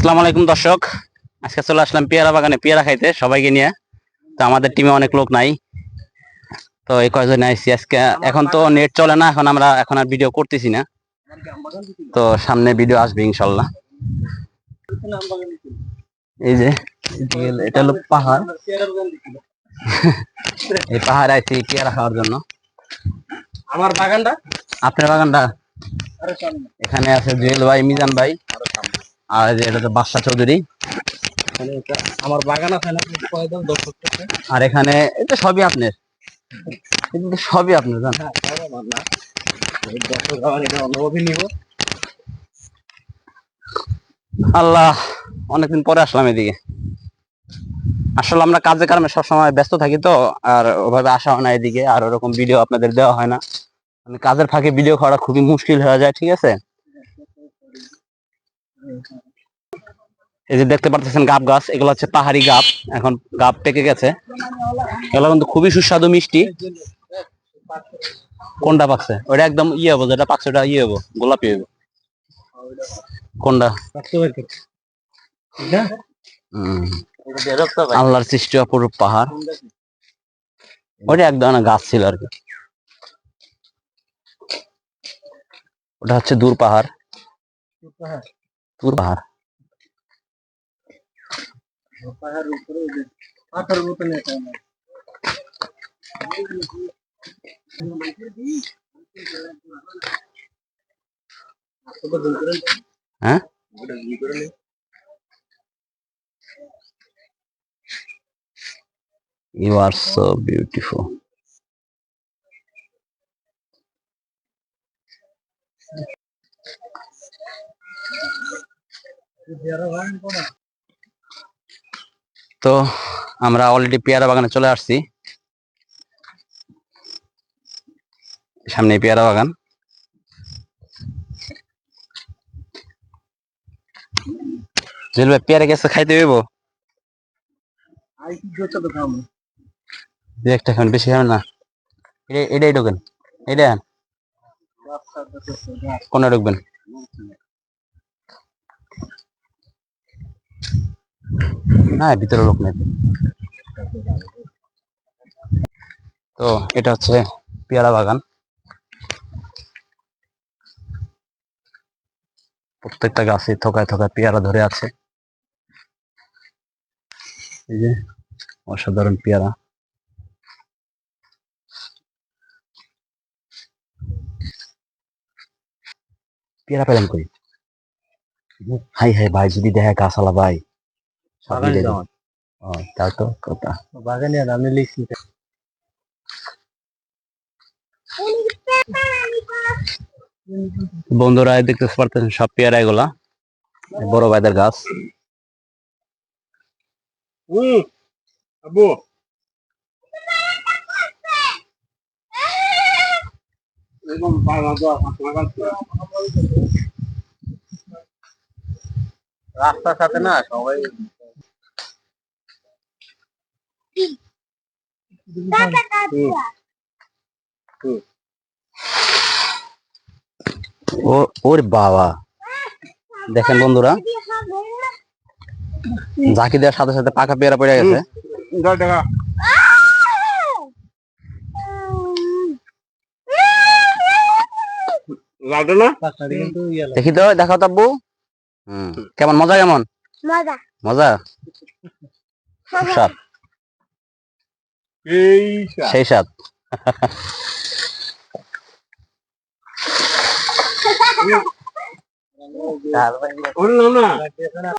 আসসালামু আলাইকুম দর্শক। আজকে চলে আসলাম পেয়ারা বাগানে পেয়ারা খাইতে সবাইকে নিয়ে। তো আমাদের টিমে অনেক লোক নাই। তো এই কয়জন আইসি আজকে এখন তো নেট চলে না এখন আমরা এখন আর ভিডিও করতেছি না। তো সামনে ভিডিও আসবে ইনশাল্লাহ। এই যে এটা হলো পাহাড়। এই পাহাড় আইছি পেয়ারা খাওয়ার জন্য। আমার বাগানটা? আপনার বাগানটা? এখানে আছে জুয়েল ভাই মিজান ভাই। আর এটা তো বাদশা চৌধুরী। মানে আমার বাগান আছে না আর এখানে এটা সবই আপনার। সবই আপনার জান। হ্যাঁ তাও আমার না। এই দর্শক আমার এটা অনুভবই নিব। আল্লাহ অনেকদিন পরে আসলাম এদিকে। আসলে আমরা কাজের কারণে সবসময় ব্যস্ত থাকি তো আর ওভাবে আসা হয় না এদিকে আর ওরকম ভিডিও আপনাদের দেওয়া হয় না। মানে কাজের ফাঁকে ভিডিও করা খুবই মুশকিল হয়ে যায় ঠিক আছে? এই যে দেখতে পারতেছেন গাব গাছ, এগুলো হচ্ছে পাহাড়ি গাব। এখন গাব পেকে গেছে। এগুলো কিন্তু খুবই সুস্বাদু, মিষ্টি। কোনটা পাকছে? ওটা একদম ইয়ে হব, যেটা পাকছে ওটা ইয়ে হব, গোলাপি হব কোনটা? আল্লাহর সৃষ্টি অপরূপ পাহাড়। ওটা এক ধরনের গাছ ছিল আর কি। ওটা হচ্ছে দূর পাহাড়? দূর পাহাড় পাহাড়ের উপরে ওই যে পাথরের মতন এটা আমার। ওটা ভুল করে নে। হ্যাঁ ওটা ভুল করে নে। তো আমরা অলরেডি পেয়ারা বাগানে চলে আসছি। সামনে পেয়ারা বাগান। ভাই পেয়ারা গেছে খাইতে হইব? একটা খান বেশি খাবেন না। এটা এটাই ঢোকেন। এটা। কোনটা ঢুকবেন? না, ভিতরে লোক নেই। তো এটা হচ্ছে পেয়ারা বাগান। প্রত্যেকটা গাছে থোকায় থোকায় পেয়ারা ধরে আছে। এই যে অসাধারণ পেয়ারা। পেয়ারা পেলাম কই? হাই হাই ভাই যদি দেখে গাছালা ভাই। তাও তো কথা। বাগানে আমি লিখছি বন্ধুরা দেখতে পারতেছেন সব পেয়ারা এগুলা। বড় ভাইদের গাছ। আবু আপনার রাস্তার সাথে না সবাই ওরে বাবা। দেখেন বন্ধুরা। ঝাঁকি দেওয়ার সাথে সাথে পাকা পেয়ারা পড়ে গেছে। দশ টাকা লাগবে না? কিন্তু দেখি তো দেখাও তাব্বু কেমন মজা কেমন? মজা। এই সেই সাত। না